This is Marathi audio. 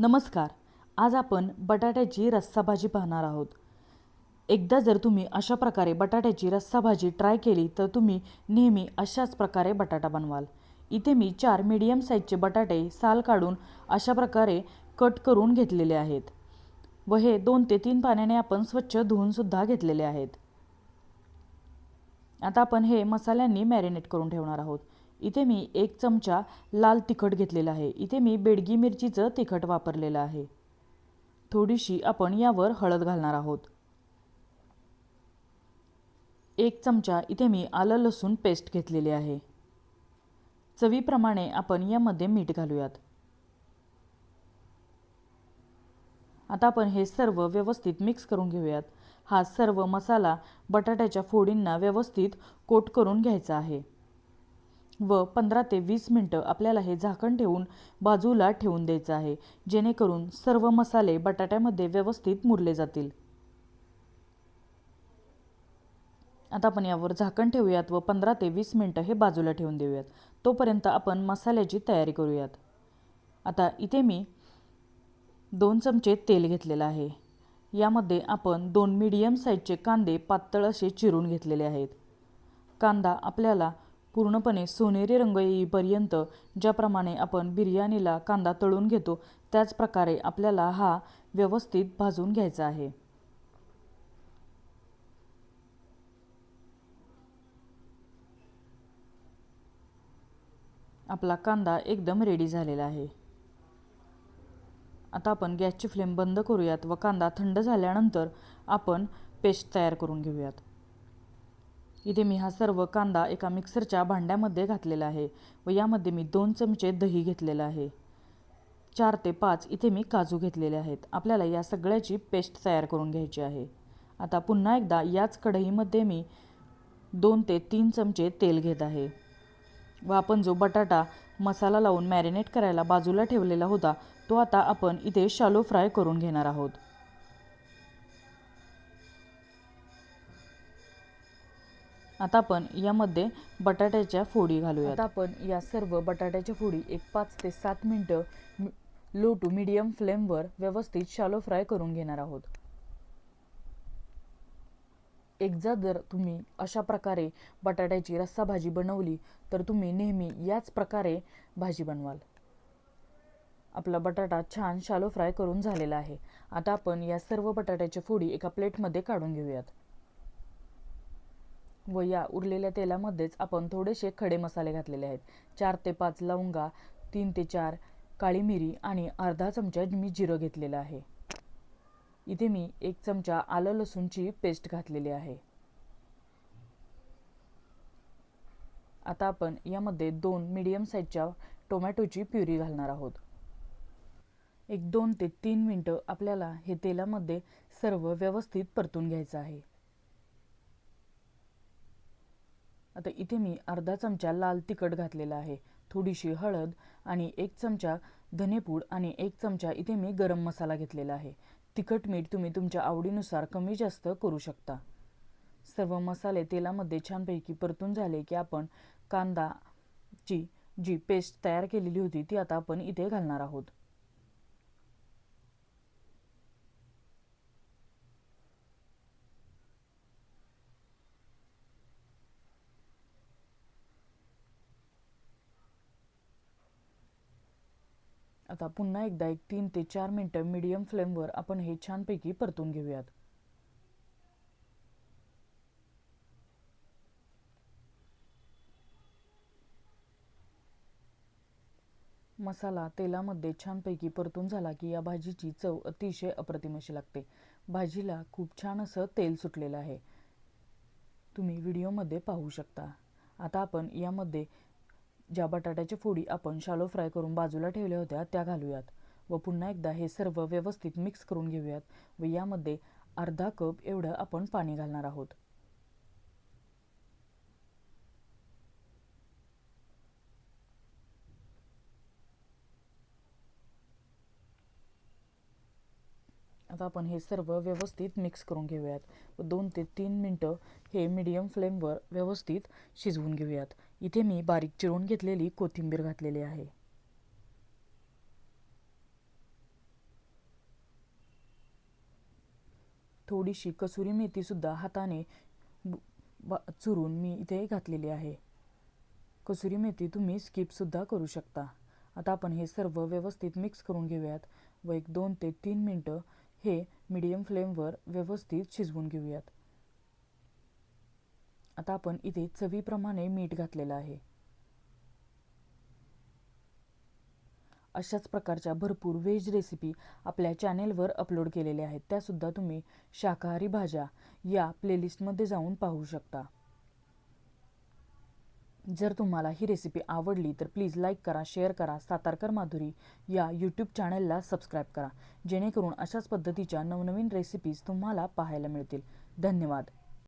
नमस्कार. आज आपण बटाट्याची रस्सा भाजी पाहणार आहोत. एकदा जर तुम्ही अशा प्रकारे बटाट्याची रस्सा भाजी ट्राय केली तर तुम्ही नेहमी अशाच प्रकारे बटाटा बनवाल. इथे मी चार मीडियम साईजचे बटाटे साल काढून अशा प्रकारे कट करून घेतलेले आहेत. व हे दोन ते तीन पाण्याने आपण स्वच्छ धुवूनसुद्धा घेतलेले आहेत. आता आपण हे मसाल्यांनी मॅरिनेट करून ठेवणार आहोत. इथे मी एक चमचा लाल तिखट घेतलेला आहे. इथे मी बेडगी मिरचीचं तिखट वापरलेलं आहे. थोडीशी आपण यावर हळद घालणार आहोत. एक चमचा इथे मी आलं लसूण पेस्ट घेतलेली आहे. चवीप्रमाणे आपण यामध्ये मीठ घालूयात. आता आपण हे सर्व व्यवस्थित मिक्स करून घेऊयात. हा सर्व मसाला बटाट्याच्या फोडींना व्यवस्थित कोट करून घ्यायचा आहे. व पंधरा ते वीस मिनटं आपल्याला हे झाकण ठेवून बाजूला ठेवून द्यायचं आहे. जेणेकरून सर्व मसाले बटाट्यामध्ये व्यवस्थित मुरले जातील. आता आपण यावर झाकण ठेवूयात व पंधरा ते वीस मिनटं हे बाजूला ठेवून देऊयात. तोपर्यंत आपण मसाल्याची तयारी करूयात. आता इथे मी दोन चमचे तेल घेतलेलं आहे. यामध्ये आपण दोन मीडियम साईजचे कांदे पातळ असे चिरून घेतलेले आहेत. कांदा आपल्याला पूर्णपणे सोनेरी रंग येईपर्यंत ज्याप्रमाणे आपण बिर्याणीला कांदा तळून घेतो त्याच प्रकारे आपल्याला हा व्यवस्थित भाजून घ्यायचा आहे. आपला कांदा एकदम रेडी झालेला आहे. आता आपण गॅसची फ्लेम बंद करूयात व कांदा थंड झाल्यानंतर आपण पेस्ट तयार करून घेऊयात. इथे मी हा सर्व कांदा एका मिक्सरच्या भांड्यामध्ये घातलेला आहे व यामध्ये मी दोन चमचे दही घेतलेलं आहे. चार ते पाच इथे मी काजू घेतलेले आहेत. आपल्याला या सगळ्याची पेस्ट तयार करून घ्यायची आहे. आता पुन्हा एकदा याच कढईमध्ये मी दोन ते तीन चमचे तेल घेत आहे. व आपण जो बटाटा मसाला लावून मॅरिनेट करायला बाजूला ठेवलेला होता तो आता आपण इथे शालो फ्राय करून घेणार आहोत. आता आपण यामध्ये बटाट्याच्या फोडी घालूया आता आपण या सर्व बटाट्याच्या फोडी एक पाच ते सात मिनटं लो टू मिडियम फ्लेमवर व्यवस्थित शालो फ्राय करून घेणार आहोत. एकदा जर तुम्ही अशा प्रकारे बटाट्याची रस्सा भाजी बनवली तर तुम्ही नेहमी याच प्रकारे भाजी बनवाल. आपला बटाटा छान शालो फ्राय करून झालेला आहे. आता आपण या सर्व बटाट्याच्या फोडी एका प्लेटमध्ये काढून घेऊयात. व या उरलेल्या तेलामध्येच आपण थोडेसे खडे मसाले घातलेले आहेत. चार ते पाच लवंगा तीन ते चार काळी मिरी आणि अर्धा चमचा मी जिरं घेतलेलं आहे. इथे मी एक चमचा आलं लसूणची पेस्ट घातलेली आहे. आता आपण यामध्ये दोन मीडियम साईजच्या टोमॅटोची प्युरी घालणार आहोत. एक दोन ते तीन मिनटं आपल्याला हे तेलामध्ये सर्व व्यवस्थित परतून घ्यायचं आहे. आता इथे मी अर्धा चमचा लाल तिखट घातलेला आहे थोडीशी हळद आणि एक चमचा धनेपूड आणि एक चमचा इथे मी गरम मसाला घेतलेला आहे. तिखट मीठ तुम्ही तुमच्या आवडीनुसार कमी जास्त करू शकता. सर्व मसाले तेलामध्ये छानपैकी परतून झाले की आपण कांदाची जी पेस्ट तयार केलेली होती ती आता आपण इथे घालणार आहोत. आता पुन्हा एकदा एक तीन ते चार मिनटं मीडियम फ्लेमवर आपण हे छानपैकी परतून घेऊयात. मसाला तेलामध्ये छानपैकी परतून झाला की या भाजीची चव अतिशय अप्रतिम अशी लागते. भाजीला खूप छान असं तेल सुटलेलं आहे. तुम्ही व्हिडिओमध्ये पाहू शकता. आता आपण यामध्ये ज्या बटाट्याची फोडी आपण शालो फ्राय करून बाजूला ठेवल्या होत्या त्या घालूयात. व पुन्हा एकदा हे सर्व व्यवस्थित मिक्स करून घेऊयात. व यामध्ये अर्धा कप एवढं आपण पाणी घालणार आहोत. आता आपण हे सर्व व्यवस्थित मिक्स करून घेऊयात. व दोन ते तीन मिनटं हे मीडियम फ्लेमवर व्यवस्थित शिजवून घेऊयात. इथे मी बारीक चिरून घेतलेली कोथिंबीर घातलेली आहे. थोडीशी कसुरी मेथीसुद्धा हाताने चुरून मी इथे घातलेली आहे. कसुरी मेथी तुम्ही स्किपसुद्धा करू शकता. आता आपण हे सर्व व्यवस्थित मिक्स करून घेऊयात व एक दोन ते तीन मिनटं हे मीडियम फ्लेमवर व्यवस्थित शिजवून घेऊयात. आता आपण इथे चवीप्रमाणे मीठ घातलेलं आहे. अशाच प्रकारच्या भरपूर व्हेज रेसिपी आपल्या चॅनेलवर अपलोड केलेल्या आहेत. त्यासुद्धा तुम्ही शाकाहारी भाज्या या प्लेलिस्टमध्ये जाऊन पाहू शकता. जर तुम्हाला ही रेसिपी आवडली तर प्लीज लाईक करा शेअर करा सातारकर माधुरी या यूट्यूब चॅनलला सबस्क्राईब करा. जेणेकरून अशाच पद्धतीच्या नवनवीन रेसिपीज तुम्हाला पाहायला मिळतील. धन्यवाद.